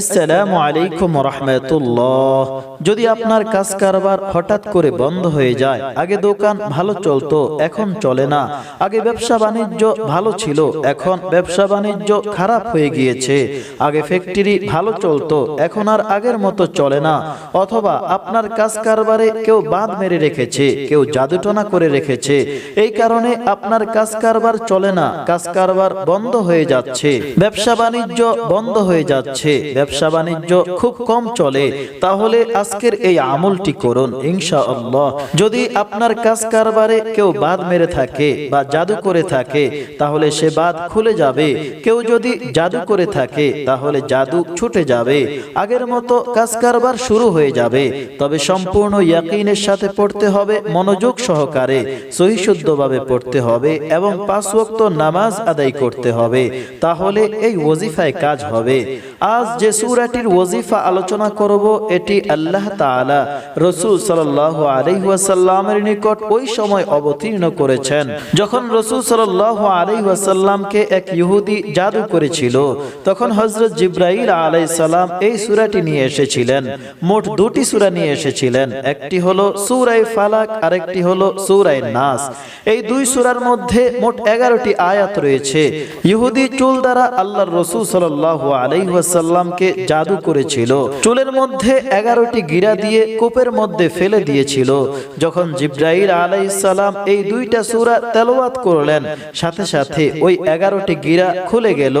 আসসালামু আলাইকুম রহমতুল্লাহ। যদি আপনার কাজ কারবার হঠাৎ করে বন্ধ হয়ে যায়, আগে দোকান ভালো চলতো, এখন চলে না। আগে ব্যবসা বাণিজ্য ভালো ছিল, এখন ব্যবসা বাণিজ্য খারাপ হয়ে গিয়েছে। আগে ফ্যাক্টরি ভালো চলতো, এখন আর আগের মতো চলে না। অথবা আপনার কাজ কারবারে কেউ বাঁধ মেরে রেখেছে, কেউ জাদুটনা করে রেখেছে। এই কারণে আপনার কাজ কারবার চলে না, কাজ কারবার বন্ধ হয়ে যাচ্ছে। ব্যবসা বাণিজ্য বন্ধ হয়ে যাচ্ছে। ব্যবসা বাণিজ্য খুব কম চলে, তাহলে আজকের এই আমলটি করুন, ইনশাআল্লাহ। যদি আপনার কাজ কারবারে কেউ বাদ মেরে থাকে বা জাদু করে থাকে, তাহলে সে বাদ খুলে যাবে। কেউ যদি জাদু করে থাকে, তাহলে জাদু ছুটে যাবে। আগের মতো কাজ কারবার শুরু হয়ে যাবে। তবে সম্পূর্ণ ইয়াকিনের সাথে পড়তে হবে, মনোযোগ সহকারে সহিশুদ্ধভাবে পড়তে হবে এবং পাঁচ নামাজ আদায় করতে হবে। তাহলে এই ওজিফায় কাজ হবে। আজ যে সূরাটির ওজিফা আলোচনা করব, এটি আল্লাহ তাআলা রসুল সাল্লাহ আলহিহাসাল্লামের নিকট ওই সময় অবতীর্ণ করেছেন। যখন রসুল সাল্লাহ আলহিহাসাল্লামকে এক ইহুদি জাদু করেছিল, তখন হজরত জিব্রাইল আলাইসাল্লাম এই সূরাটি নিয়ে এসেছিলেন। মোট দুটি সূরা নিয়ে এসেছিলেন, একটি হলো সুরাই ফালাক, আরেকটি হলো সূরায়ে নাস। এই দুই সুরার মধ্যে মোট এগারোটি আয়াত রয়েছে। ইহুদি চুল দ্বারা আল্লাহ রসুল সাল্লাহ আলহিহাসাল্লামকে জাদু করেছিল। চুলের মধ্যে এগারোটি গিরা দিয়ে কূপের মধ্যে ফেলে দিয়েছিল। যখন জিব্রাইল আলাইসাল্লাম এই দুইটা সূরা তেলাওয়াত করলেন, সাথে সাথে ওই এগারোটি গিরা খুলে গেল।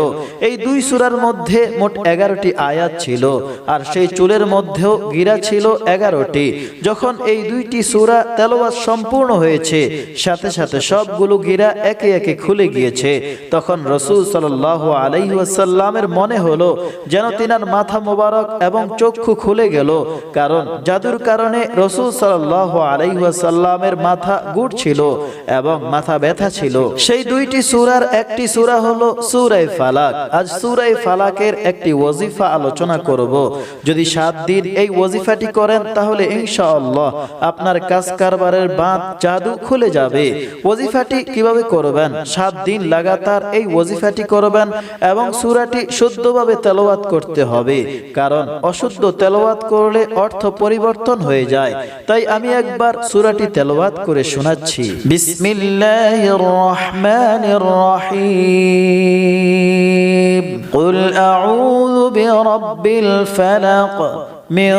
এই দুই সূরার মধ্যে মোট এগারোটি আয়াত ছিল, আর সেই চুলের মধ্যেও গিরা ছিল এগারোটি। যখন এই দুইটি সুরা তেলোয়াত সম্পূর্ণ হয়েছে, সাথে সাথে সবগুলো গিরা একে একে খুলে গিয়েছে। তখন রসুল সাল্লাহ আলাইসাল্লামের মনে হলো, যেন তিনার মাথা মোবারক এবং চক্ষু খুলে গেল। কারণ জাদুর কারণে রসুল সাল্লাহ আলাইসাল্লামের মাথা গুড় ছিল এবং মাথা ব্যথা ছিল। সেই দুইটি সুরার একটি সুরা হলো সুরাই ফালাক। আজ সুরাই ফালাকের একটি ওজিফা আলোচনা করব। যদি সাত দিন এই ওজিফাটি করেন, তাহলে ইনশাআল্লাহ আপনার কাজ কারবারের বাঁধ জাদু খুলে যাবে। ওজিফাটি কীভাবে করবেন? সাত দিন লাগাতার এই ওজিফাটি করবেন এবং সুরাটি শুদ্ধভাবে তেলাওয়াত করতে হবে কারণ অশুদ্ধ তেলাওয়াত করলে অর্থ পরিবর্তন হয়ে যায় তাই আমি একবার সুরাটি তেলাওয়াত করে শোনাচ্ছি বিসমিল্লাহির রহমানির রহিম قل أعوذ برب الفلق من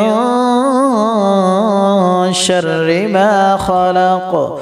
شر ما خلق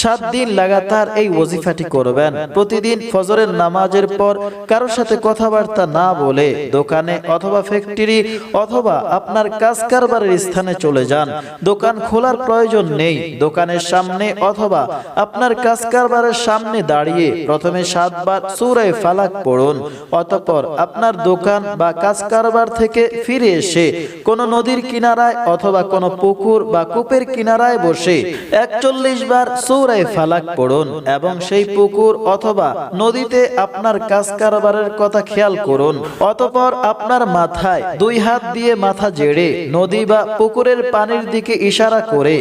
সাত দিন লাগাতার এই ওজিফাটি করবেন। প্রতিদিন ফজরের নামাজের পর সাথে কথাবার্তা না বলে দোকানে অথবা ফ্যাক্টরি অথবা আপনার কাজ কারবারের স্থানে চলে যান। দোকান খোলার প্রয়োজন নেই। দোকানের সামনে অথবা আপনার কাজ কারবারের সামনে দাঁড়িয়ে প্রথমে সাতবার সুরায় ফালাক পড়ুন। অতঃপর আপনার দোকান বা কাজ কারবার থেকে ফিরে এসে কোনো নদীর কিনারায় অথবা কোনো পুকুর বা কূপের কিনারায় বসে একচল্লিশ বার সৌরায় ফালাক পড়ুন এবং সেই পুকুর অথবা নদীতে আপনার কাজ কারবারের কথা খেয়াল করুন। অতঃপর আপনার মাথায় দুই হাত দিয়ে মাথা জেড়ে নদী বা পুকুরের পানির দিকে ইশারা করে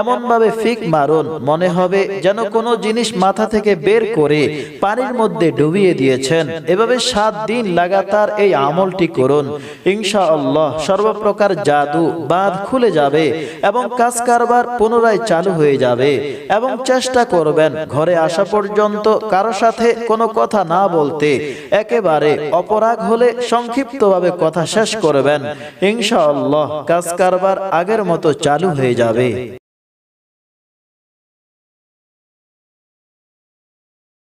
এমন ভাবে ফিক মারুন। মনে হবে যেন কোনো জিনিস মাথা থেকে বের করে পানির মধ্যে ডুবিয়ে দিয়েছেন। এভাবে সাত দিন লাগাতার এই আমলটি করুন। ইনশাআল্লাহ সর্বপ্রকার জাদু বাঁধ খুলে যাবে এবং কাজ কারবার পুনরায় চালু হয়ে যাবে এবং চেষ্টা করবেন ঘরে আসা পর্যন্ত কারও সাথে কোনো কথা না বলতে। একেবারে অপরাগ হলে সংক্ষিপ্তভাবে কথা শেষ করবেন। ইনশাআল্লাহ কাজ কারবার আগের মতো চালু হয়ে যাবে।